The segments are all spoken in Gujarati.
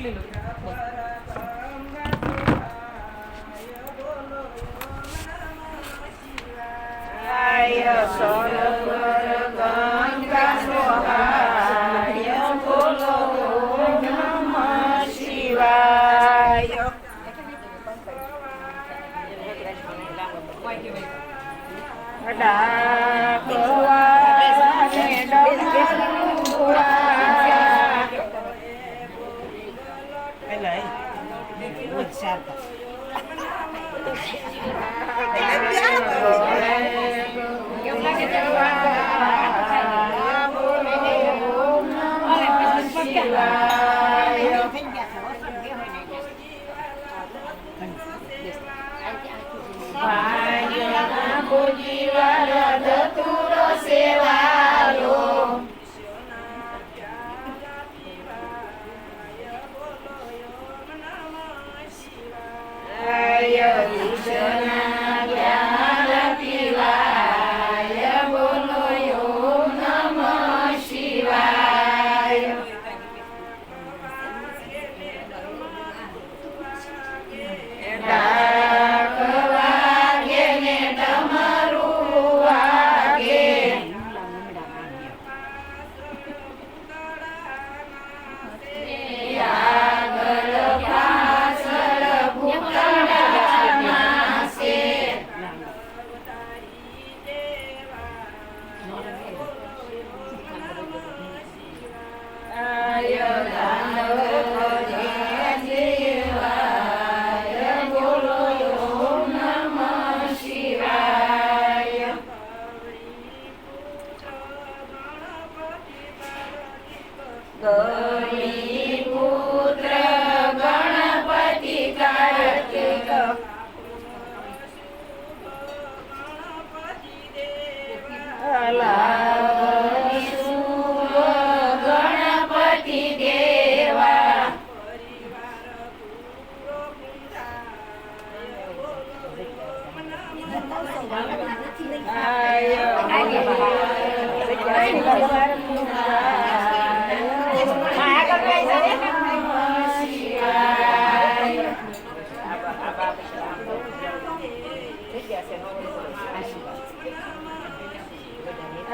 చుట్లీలు సోలో Jeová. Ay, ay, ay, ay,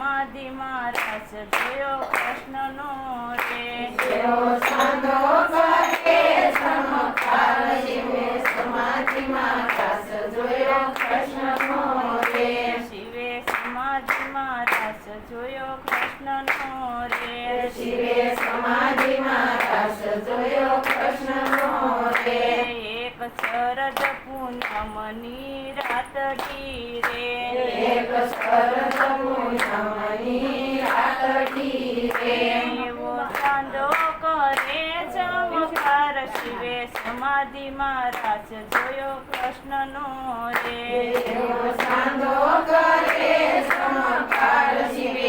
સમાધિમાં રસ જોયો કૃષ્ણનો રે. એવો સાંધો કરે ચમત્કાર શિવે સમાધિમાં રસ જોયો કૃષ્ણનો રે. શિવે સમાધિમાં રસ જોયો કૃષ્ણનો રે. શિવે સમાધિમાં રસ જોયો કૃષ્ણનો રે. એક શરદ પૂનમની રાતડી રે એક શરદ પૂનમની રાતડી રે એવો સાંધો કરે ચમકાર શિવે સમાધિમાં રાજ જોયો કૃષ્ણનો રે એવો સાંધો કરે ચમકાર શિવે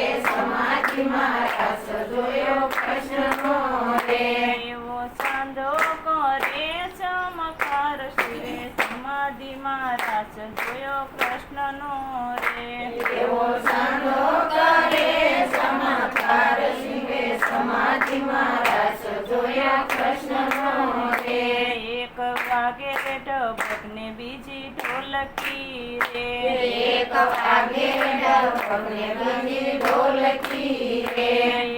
એક બીજી ઢોલકી રે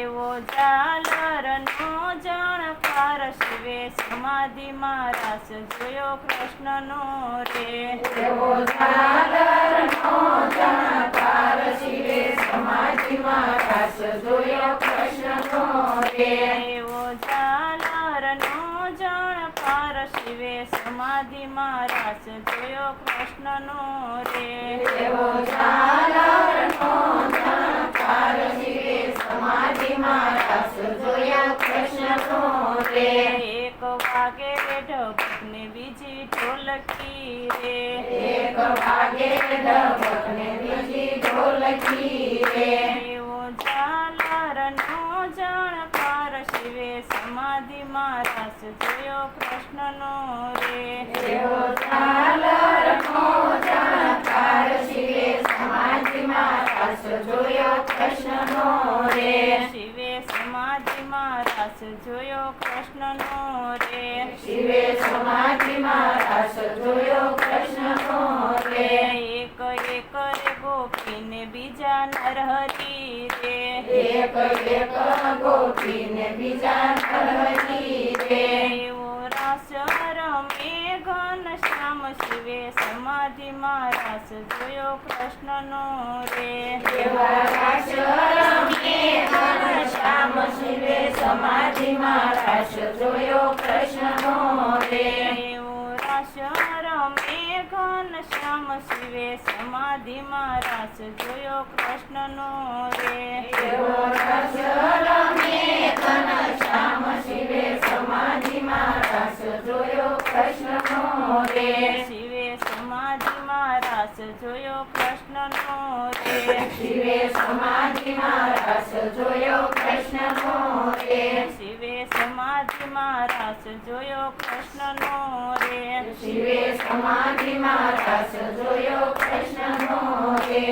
એવો ઝાલરનો જણકાર શિવે સમાધિમાં રાસ જોયો કૃષ્ણનો રે. એવો ઝાલરનો જણકાર શિવે સમાધિમાં રાસ જોયો કૃષ્ણનો રે. એવો ઝાલરનો જણકાર શિવે સમાધિમાં રાસ જોયો કૃષ્ણનો રે. એવો ઝાલરનો જણકાર શિવે સમાધિમાં રાસ જોયો કૃષ્ણનો રે એક વાગે ઢબકને બીજી ઢોલકી રે. એક વાગે ઢબકને બીજી ઢોલકી રે એવો ઝાલરનો જણકાર શિવે સમાધિમાં રાસ જોયો કૃષ્ણનો રે. શિવે સમાધિમાં રાસ જોયો કૃષ્ણનો રે. શિવે સમાધિમાં રાસ જોયો કૃષ્ણનો રે. એક એક રે ગોપીને બીજા નરહરી રે. એક એક ગોપીને બીજા નરહરી રે રાસ રમે ઘન શ્યામ શિવે સમાધિમાં રાસ જોયો કૃષ્ણનો રે. એવા રાસ રમે ઘનશ્યામ શિવે સમાધિમાં રાસ જોયો શિવે સમાધિમાં રાસ જોયો કૃષ્ણનો રે. શિવે સમાધિમાં રાસ જોયો કૃષ્ણનો રે. રે શિવે સમાધિમાં રાસ જોયો જોયો કૃષ્ણનો રે શિવે સમાધિમાં રાસ જોયો કૃષ્ણનો રે